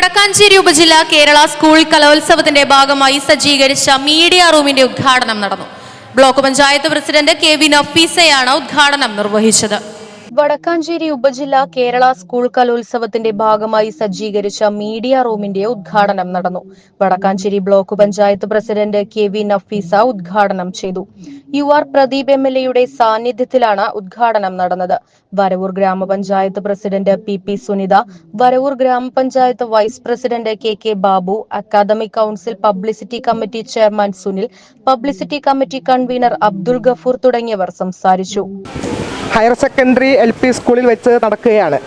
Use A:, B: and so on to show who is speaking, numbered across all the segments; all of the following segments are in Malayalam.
A: വടക്കാഞ്ചേരി ഉപജില്ല കേരള സ്കൂൾ കലോത്സവത്തിന്റെ ഭാഗമായി സജ്ജീകരിച്ച മീഡിയ റൂമിന്റെ ഉദ്ഘാടനം നടന്നു. Block panchayat president K V നഫീസയാണ് ഉദ്ഘാടനം നിർവഹിച്ചത്.
B: വടക്കാഞ്ചേരി ഉപജില്ല കേരള സ്കൂൾ കലോത്സവത്തിന്റെ ഭാഗമായി സജ്ജീകരിച്ച മീഡിയ റൂമിന്റെ ഉദ്ഘാടനം നടന്നു. Vadakkanchery block panchayat president K V Nafeesa ഉദ്ഘാടനം ചെയ്തു. U R Pradeep M L എയുടെ സാന്നിധ്യത്തിലാണ് ഉദ്ഘാടനം നടന്നത്. വരവൂർ ഗ്രാമപഞ്ചായത്ത് president P P Sunitha Varavoor ഗ്രാമപഞ്ചായത്ത് vice president K K Babu academic council publicity committee chairman Sunil publicity committee convener Abdul Gafoor തുടങ്ങിയവർ സംസാരിച്ചു.
C: ഹയർ സെക്കൻഡറി എൽ പി സ്കൂളിൽ വെച്ച് നടക്കുകയാണ്.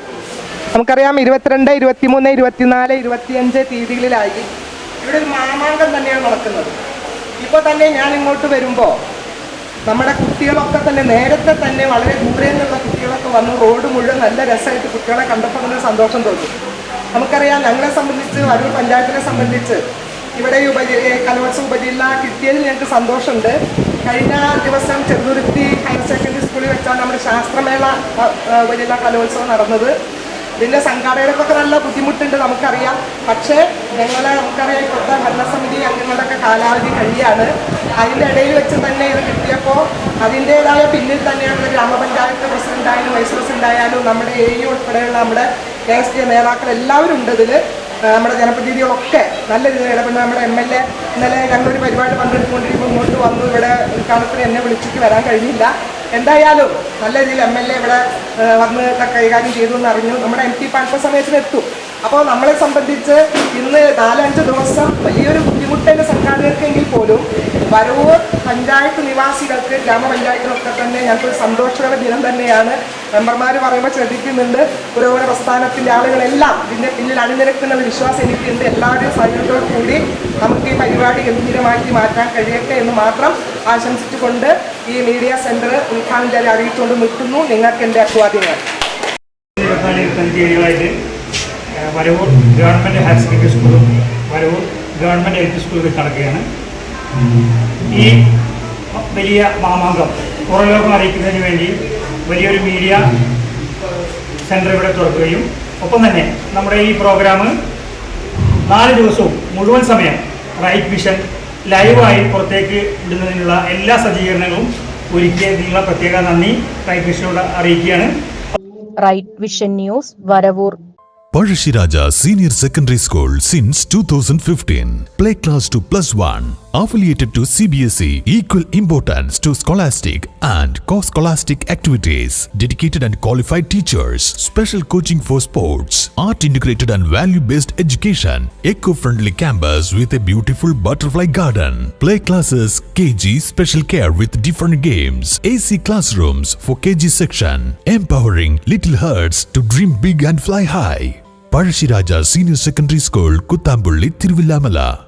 C: നമുക്കറിയാം ഇരുപത്തിരണ്ട് ഇരുപത്തിമൂന്ന് ഇരുപത്തിനാല് ഇരുപത്തിയഞ്ച് തീയതികളിലായി ഇവിടെ ഒരു മാമാങ്കം തന്നെയാണ് നടക്കുന്നത്. ഇപ്പോൾ തന്നെ ഞാൻ ഇങ്ങോട്ട് വരുമ്പോൾ നമ്മുടെ കുട്ടികളൊക്കെ തന്നെ നേരത്തെ തന്നെ വളരെ ദൂരെ നിന്നുള്ള കുട്ടികളൊക്കെ വന്ന് റോഡ് മുഴുവൻ നല്ല രസമായിട്ട് കുട്ടികളെ കണ്ടപ്പോൾ തന്നെ സന്തോഷം തോന്നി. നമുക്കറിയാം ഞങ്ങളെ സംബന്ധിച്ച് വരൂർ പഞ്ചായത്തിനെ സംബന്ധിച്ച് ഇവിടെ ഉപജി കലോത്സവ ഉപജില്ല കിട്ടിയതിൽ ഞങ്ങൾക്ക് സന്തോഷമുണ്ട്. കഴിഞ്ഞ ദിവസം ചെറുതുരുത്തി ഹയർ സെക്കൻഡറി സ്കൂളിൽ വെച്ചാണ് നമ്മുടെ ശാസ്ത്രമേള വലിയ കലോത്സവം നടന്നത്. ഇതിന്റെ സംഘാടകർക്കൊക്കെ നല്ല ബുദ്ധിമുട്ടുണ്ട് നമുക്കറിയാം. പക്ഷേ ഞങ്ങളെ നമുക്കറിയാം ഇപ്പോഴത്തെ ഭരണസമിതി അംഗങ്ങളുടെയൊക്കെ കാലാവധി കഴിയാണ്. അതിന്റെ ഇടയിൽ വെച്ച് തന്നെ ഇത് കിട്ടിയപ്പോൾ അതിന്റേതായ പിന്നിൽ തന്നെയാണ് ഗ്രാമപഞ്ചായത്ത് പ്രസിഡന്റായാലും വൈസ് പ്രസിഡന്റായാലും നമ്മുടെ എ ഇ ഉൾപ്പെടെയുള്ള നമ്മുടെ ഡി നേതാക്കൾ എല്ലാവരും ഉണ്ട് ഇതിൽ നമ്മുടെ ജനപ്രതിനിധികളൊക്കെ നല്ല രീതിയിൽ ഇടപെടുന്ന. നമ്മുടെ എം എൽ എ ഇന്നലെ ഞങ്ങളൊരു പരിപാടി പങ്കെടുത്തുകൊണ്ടിരിക്കുമ്പോൾ ഇങ്ങോട്ട് വന്നു. ഇവിടെ ഉദ്ഘാടനത്തിന് എന്നെ വിളിച്ചിട്ട് വരാൻ കഴിഞ്ഞില്ല. എന്തായാലും നല്ല രീതിയിൽ എം എൽ എ ഇവിടെ വന്ന് കൈകാര്യം ചെയ്തു എന്ന് അറിഞ്ഞു. നമ്മുടെ എം പി അല്പസമയത്തിന് എത്തും. അപ്പോൾ നമ്മളെ സംബന്ധിച്ച് ഇന്ന് നാലഞ്ച് ദിവസം വലിയൊരു ബുദ്ധിമുട്ടേന്റെ സംഘാടകർക്കെങ്കിൽ പോലും വരവൂർ പഞ്ചായത്ത് നിവാസികൾക്ക് ഗ്രാമപഞ്ചായത്തിനൊക്കെ തന്നെ ഞങ്ങൾക്ക് സന്തോഷകര ദിനം തന്നെയാണ്. മെമ്പർമാർ പറയുമ്പോൾ ശ്രദ്ധിക്കുന്നുണ്ട്. പുരോഗമന പ്രസ്ഥാനത്തിന്റെ ആളുകളെല്ലാം ഇതിന്റെ പിന്നിൽ അണിനിരക്കുന്ന വിശ്വാസം എനിക്കുണ്ട്. എല്ലാവരുടെയും സഹകരണത്തോടു കൂടി നമുക്ക് ഈ പരിപാടി ഗംഭീരമാക്കി മാറ്റാൻ കഴിയട്ടെ എന്ന് മാത്രം ആശംസിച്ചുകൊണ്ട് ഈ മീഡിയ സെന്റർ ഉദ്ഘാടനം അറിയിച്ചുകൊണ്ട് നിൽക്കുന്നു. നിങ്ങൾക്ക് എന്റെ അഭിവാദ്യങ്ങൾ.
D: വരവൂർ ഗവൺമെന്റ് ഹയർ സെക്കൻഡറി സ്കൂളും വരവൂർ ഗവൺമെന്റ് എൽ പി വെച്ച് നടക്കുകയാണ്. ഈ വലിയ മാമാങ്കം പുറലോകം അറിയിക്കുന്നതിന് വേണ്ടി വലിയൊരു മീഡിയ സെന്റർ ഇവിടെ തുറക്കുകയും. ഒപ്പം തന്നെ നമ്മുടെ ഈ പ്രോഗ്രാം നാല് ദിവസവും മുഴുവൻ സമയം റൈറ്റ് വിഷൻ ലൈവായി പുറത്തേക്ക് ഇടുന്നതിനുള്ള എല്ലാ സജ്ജീകരണങ്ങളും ഒരുക്കിയതിനുള്ള പ്രത്യേക നന്ദി റൈറ്റ് വിഷനോട് അറിയിക്കുകയാണ്
B: right vision news Varavoor
E: Parashiraja Senior Secondary School since 2015. Play class to plus one. affiliated to CBSE, equal importance to scholastic and co-scholastic activities, dedicated and qualified teachers, special coaching for sports, art-integrated and value-based education, eco-friendly campus with a beautiful butterfly garden, play classes, KG special care with different games, AC classrooms for KG section, empowering little hearts to dream big and fly high. Parashiraja Senior Secondary School, Kuttambulli, Tiruvillamalah.